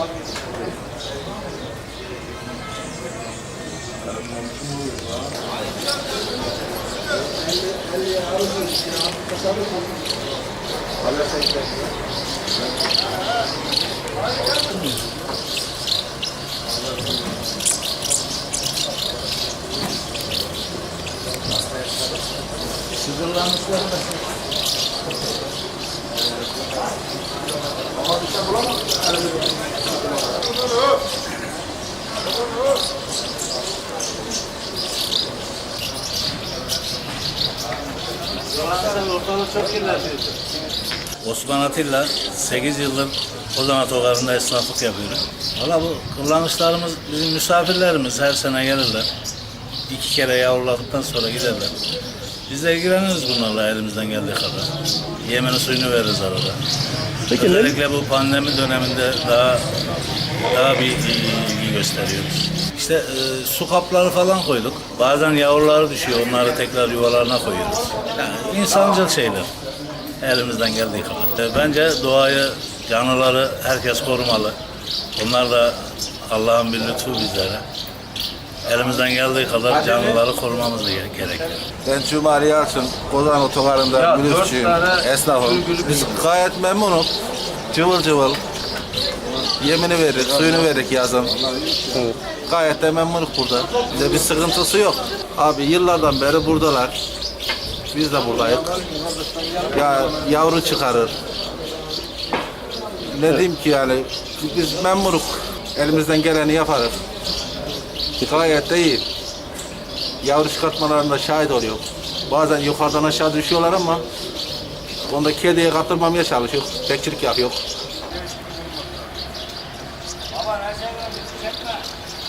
Siz Allah'ın ısrarındasınız. Osman Atilla 8 yıldır Ozan Otogarı'nda esnaflık yapıyorum. Valla bu kullanışlarımız bizim misafirlerimiz her sene gelirler. İki kere yavruladıktan sonra giderler. Biz de ilgileniriz bunlarla elimizden geldiği kadar. Yemeni suyunu veririz arada. Peki Özellikle bu pandemi döneminde daha daha bir ilgi gösteriyoruz. İşte e, su kapları falan koyduk. Bazen yavruları düşüyor, onları tekrar yuvalarına koyuyoruz. Yani insancıl şeyler. Elimizden geldiği kadar. E, Bence doğayı, canlıları herkes korumalı. Onlar da Allah'ın bir lütfu bizlere. Elimizden geldiği kadar canlıları korumamız gerekiyor. Ben Cumali Yalçın, Kozan Otogarı'nda minibüsçüyüm, esnafım. Biz gayet memnunum. Cıvıl cıvıl. Yemini verdik, suyunu verdik yazın. Gayet de memnunuk burada. Bize bir sıkıntısı yok. Abi yıllardan beri buradalar. Biz de buradayız. Ya yavru çıkarır. Ne diyeyim ki yani biz memnunuk. Elimizden geleni yaparız. Gayet de iyi yavru çıkartmalarında şahit oluyor. Bazen yukarıdan aşağı düşüyorlar ama onda kediye kaptırmamaya çalışıyor. Bekçilik yapıyor. back.